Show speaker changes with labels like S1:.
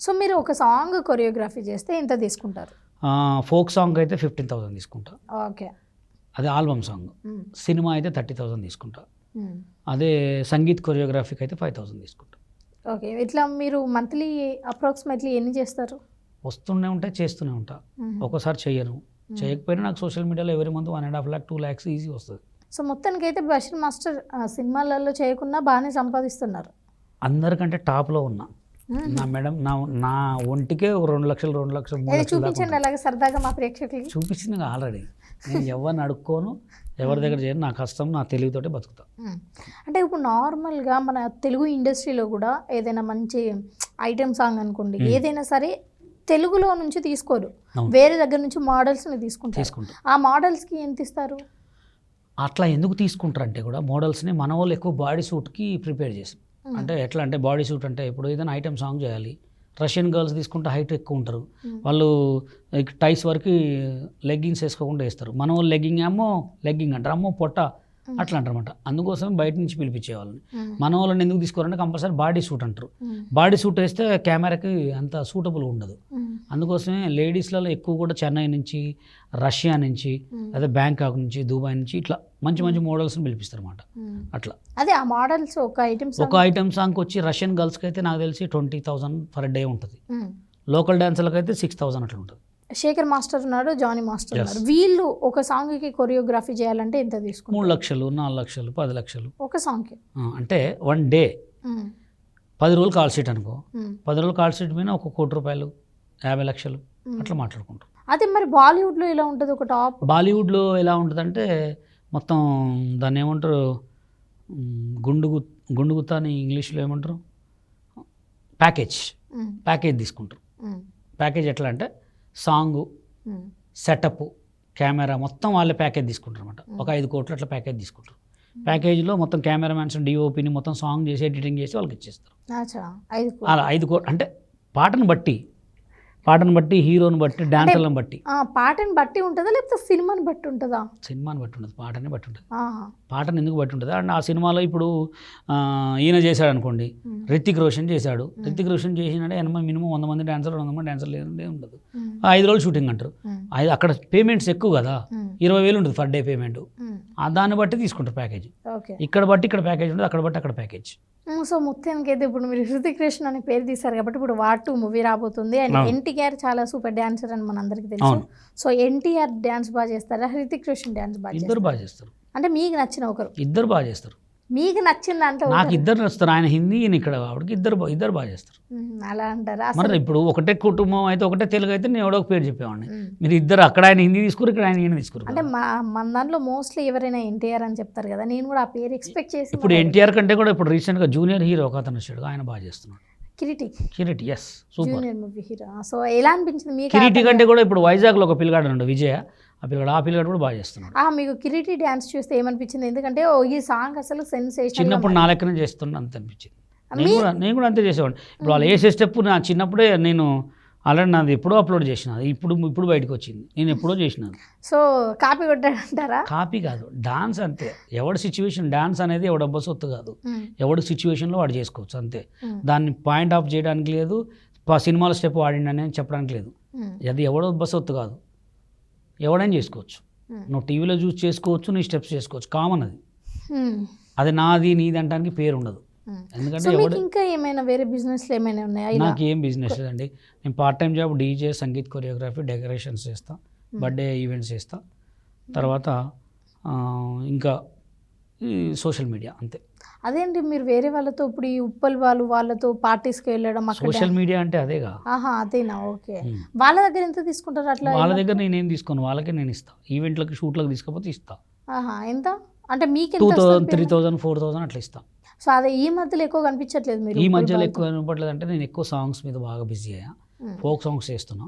S1: So మీరు ఒక song choreography చేస్తే ఎంత తీసుకుంటారు?
S2: ఫోక్ సాంగ్ అయితే ఫిఫ్టీన్ థౌసండ్ తీసుకుంటా.
S1: ఓకే.
S2: అదే ఆల్బమ్ సాంగ్. సినిమా అయితే థర్టీ థౌసండ్ తీసుకుంటా. అదే సంగీత్ కొరియోగ్రఫీకి అయితే ఫైవ్ థౌసండ్ తీసుకుంటా.
S1: ఓకే. ఇట్లా మీరు మంత్లీ అప్రాక్సిమేట్లీ ఎన్ని చేస్తారు?
S2: వస్తూనే ఉంటాయి చేస్తూనే ఉంటా. ఒక్కోసారి చెయ్యను. చేయకపోయినా నాకు సోషల్ మీడియాలో ఎవరి month one and half lakh two lakhs easy వస్తుంది.
S1: సో మొత్తానికి అయితే బషీర్ మాస్టర్ సినిమాలలో చేయకుండా బాగానే సంపాదిస్తున్నారు.
S2: అందరికంటే టాప్లో ఉన్నా. నా మేడం నా నా ఒంటికే రెండు లక్షలు రెండు లక్షలు మూడు లక్షలు
S1: చూపించండి అలాగే సరదాగా మా ప్రేక్షకులకి.
S2: చూపించింది ఆల్రెడీ నేను ఎవరిని అడుక్కోను ఎవరి దగ్గర చేయను నా కష్టం నా తెలివితోటే బతుకుతా.
S1: అంటే ఇప్పుడు నార్మల్గా మన తెలుగు ఇండస్ట్రీలో కూడా ఏదైనా మంచి ఐటెం సాంగ్ అనుకోండి. ఏదైనా సరే తెలుగులో నుంచి తీసుకోరు. వేరే దగ్గర నుంచి మోడల్స్ని తీసుకుంటారు.
S2: తీసుకుంటా
S1: ఆ మోడల్స్కి ఎంత ఇస్తారు?
S2: అట్లా ఎందుకు తీసుకుంటారంటే కూడా మోడల్స్ని మన వాళ్ళు ఎక్కువ బాడీ సూట్కి ప్రిపేర్ చేసి. అంటే ఎట్లా అంటే బాడీ సూట్ అంటే ఇప్పుడు ఏదైనా ఐటమ్ సాంగ్ చేయాలి. రష్యన్ గర్ల్స్ తీసుకుంటే హైట్ ఎక్కువ ఉంటారు. వాళ్ళు టైస్ వరకు లెగ్గింగ్స్ వేసుకోకుండా వేస్తారు. మన వాళ్ళు లెగ్గింగ్ ఏమో లెగ్గింగ్ అంటారు. అమ్మో పొట్ట అట్లా అంటారన్నమాట. అందుకోసం బయట నుంచి పిలిపించే వాళ్ళని. మన వాళ్ళని ఎందుకు తీసుకోవాలంటే కంపల్సరీ బాడీ సూట్ అంటారు. బాడీ సూట్ వేస్తే కెమెరాకి అంత సూటబుల్ ఉండదు. అందుకోసమే లేడీస్లలో ఎక్కువ కూడా చెన్నై నుంచి రష్యా నుంచి. అదే బ్యాంకాక్ నుంచి దుబాయ్ నుంచి ఇట్లా మంచి మంచి మోడల్స్ని పిలిపిస్తారు అనమాట. అట్లా.
S1: అదే ఆ మోడల్స్ ఒక ఐటమ్స్
S2: ఒక ఐటమ్ సాంగ్కి వచ్చి రష్యన్ గర్ల్స్కి అయితే నాకు తెలిసి ట్వంటీ థౌసండ్ పర్ డే ఉంటుంది. లోకల్ డాన్సర్లకు అయితే సిక్స్ థౌసండ్ అట్లా ఉంటుంది.
S1: శేఖర్ మాస్టర్ ఉన్నాడు జానీ మాస్టర్. ఉన్నారు వీళ్ళు ఒక సాంగ్కి కొరియోగ్రఫీ చేయాలంటే ఎంత
S2: మూడు
S1: తీసుకుంటారు
S2: లక్షలు నాలుగు లక్షలు పది లక్షలు.
S1: ఒక సాంగ్కి
S2: అంటే వన్ డే. పది రోజులు కాల్ షీట్ అనుకో. పది రోజులు కాల్ షీట్ మీద ఒక కోటి రూపాయలు యాభై లక్షలు. అట్లా మాట్లాడుకుంటాం.
S1: అదే మరి బాలీవుడ్లో ఇలా ఉంటుంది ఒక టాప్?
S2: బాలీవుడ్లో ఎలా ఉంటుందంటే మొత్తం దాన్ని ఏమంటారు? గుండు గుండు గుత్త అని ఇంగ్లీష్లో ఏమంటారు? ప్యాకేజ్. ప్యాకేజ్ తీసుకుంటారు. ప్యాకేజ్ ఎట్లా అంటే సాంగు. సెటప్ కెమెరా మొత్తం వాళ్ళే ప్యాకేజ్ తీసుకుంటారు అనమాట ఒక ఐదు కోట్లు అట్లా ప్యాకేజ్ తీసుకుంటారు. ప్యాకేజ్లో మొత్తం కెమెరామ్యాన్స్ డిఓపిని మొత్తం సాంగ్ చేసి ఎడిటింగ్ చేసి వాళ్ళకి ఇచ్చేస్తారు. అలా ఐదు కోట్లు అంటే పాటను బట్టి పాటను బట్టి హీరోని బట్టి డాన్సర్లను బట్టి.
S1: పాటని బట్టి ఉంటుందా? లేకపోతే సినిమాని బట్టి ఉంటుందా?
S2: సినిమాని బట్టి ఉంటుంది పాటని బట్టి ఉంటుంది. పాటను ఎందుకు బట్టి ఉంటుంది? అండ్ ఆ సినిమాలో ఇప్పుడు ఈయన చేశాడు అనుకోండి. రితిక్ రోషన్ చేశాడు. రితిక్ రోషన్ చేసినాడే ఎనభై మినిమం వంద మంది డాన్సర్ వంద మంది డాన్సర్ లేదంటే ఉండదు. ఐదు రోజులు షూటింగ్ అంటారు. ఐదు అక్కడ పేమెంట్స్ ఎక్కువ కదా. ఇరవై వేలు ఉంటుంది ఫర్ డే పేమెంట్. దాన్ని బట్టి తీసుకుంటారు ప్యాకేజ్. ఇక్కడ బట్టి ఇక్కడ ప్యాకేజ్ ఉంటుంది అక్కడ బట్టి అక్కడ ప్యాకేజ్.
S1: సో మొత్తానికి అయితే ఇప్పుడు మీరు హృతిక్ రోషన్ అనే పేరు తీశారు కాబట్టి ఇప్పుడు వార్ టూ మూవీ రాబోతుంది. అండ్. ఎన్టీఆర్ చాలా సూపర్ డాన్సర్ అని మనందరికీ తెలుసు. సో ఎన్టీఆర్ డాన్స్ బాగా చేస్తారా? హృతిక్ రోషన్ డాన్స్ బాగా
S2: ఇద్దరు బాగా చేస్తారు.
S1: అంటే మీకు నచ్చిన ఒకరు.
S2: ఇద్దరు బాగా చేస్తారు.
S1: మీకు నచ్చిన దాంట్లో
S2: నాకు. ఇద్దరు నచ్చుతారు. ఆయన హిందీ ఈయన ఇక్కడ ఆవిడకి ఇద్దరు ఇద్దరు బాగా చేస్తారు.
S1: అలా అంటారా.
S2: మరి ఇప్పుడు ఒకటే కుటుంబం అయితే ఒకటే తెలుగు అయితే నేను ఎవడో ఒక పేరు చెప్పేవాడిని. మీరు ఇద్దరు అక్కడ ఆయన హిందీ తీసుకురు ఇక్కడ ఆయన ఈయన తీసుకురు
S1: అంటే మా మన దాంట్లో మోస్ట్లీ ఎవరైనా ఎన్టీఆర్ అని చెప్తారు కదా నేను కూడా ఆ పేరు ఎక్స్పెక్ట్ చేసి
S2: ఇప్పుడు ఎన్టీఆర్ కంటే కూడా ఇప్పుడు రీసెంట్గా జూనియర్ హీరో ఒక అతను వచ్చాడు ఆయన బాగా చేస్తున్నాడు.
S1: Kireeti.
S2: Kireeti yes super
S1: junior movie hero so ఎలా అనిపించింది మీకు
S2: కిరీటి కంటే కూడా ఇప్పుడు వైజాగ్లో ఒక పిల్లగాడు ఉన్నాడు విజయ. ఆ పిల్లగాడు ఆ పిల్లగాడు కూడా బాగా చేస్తున్నాడు.
S1: మీకు కిరీటి డ్యాన్స్ చూస్తే ఏమనిపించింది? ఎందుకంటే ఓ ఈ సాంగ్ అసలు సెన్సేషన్
S2: చిన్నప్పుడు నా లెక్కనే చేస్తున్నా అంత అనిపించింది నేను కూడా నేను కూడా అంతే చేసేవాడిని. ఇప్పుడు వాళ్ళు వేసే స్టెప్ నా చిన్నప్పుడే నేను ఆల్రెడీ నాది ఎప్పుడో అప్లోడ్ చేసిన. ఇప్పుడు ఇప్పుడు బయటకు వచ్చింది. నేను ఎప్పుడో చేసినాను.
S1: సో కాపీ కొట్టాడంటారా
S2: కాపీ కాదు. డాన్స్ అంతే. ఎవడి సిచ్యువేషన్ డాన్స్ అనేది ఎవడ అబ్బ సొత్తు కాదు. ఎవడి సిచ్యువేషన్లో వాడు చేసుకోవచ్చు అంతే. దాన్ని పాయింట్ ఆఫ్ చేయడానికి లేదు. సినిమాల స్టెప్ వాడిండని చెప్పడానికి లేదు. అది ఎవడో బస్ వత్తు కాదు. ఎవడైనా చేసుకోవచ్చు.
S1: మ్మ్.
S2: నువ్వు టీవీలో చూసి చేసుకోవచ్చు నీ స్టెప్స్ చేసుకోవచ్చు. కామన్ అది.
S1: మ్మ్.
S2: అది నాది నీది అంటానికి పేరు ఉండదు.
S1: మ్మ్.
S2: ఎందుకంటే
S1: ఇంకా ఏమైనా వేరే బిజినెస్లు ఏమైనా ఉన్నాయా?
S2: నాకు ఏం బిజినెస్ లేదండి. నేను part time job DJ sangeet choreography decorations చేస్తా. బర్త్డే ఈవెంట్స్ చేస్తా. తర్వాత ఇంకా సోషల్ మీడియా అంతే.
S1: అదేంటి మీరు వేరే వాళ్ళతో ఇప్పుడు ఈ ఉప్పల్ వాళ్ళు వాళ్ళతో పార్టీస్కి వెళ్ళడం
S2: సోషల్ మీడియా అంటే అదేగా.
S1: ఆహా అదేనా? ఓకే. వాళ్ళ దగ్గర ఎంత తీసుకుంటారు? అట్లా
S2: వాళ్ళ దగ్గర నేనేం తీసుకోను వాళ్ళకే నేను ఇస్తా. ఈవెంట్లకి షూట్లకు తీసుకపోతే ఇస్తా.
S1: ఆహా ఎంత? అంటే మీకు
S2: two thousand three thousand four thousand అట్లా ఇస్తా.
S1: సో అదే ఈ మధ్యలో ఎక్కువ కనిపించట్లేదు మీరు
S2: ఈ మధ్యలో. ఎక్కువ వినపడలేదు అంటే నేను ఎక్కువ సాంగ్స్ మీద బాగా బిజీ అయ్యా. ఫోక్ సాంగ్స్ చేస్తున్నా.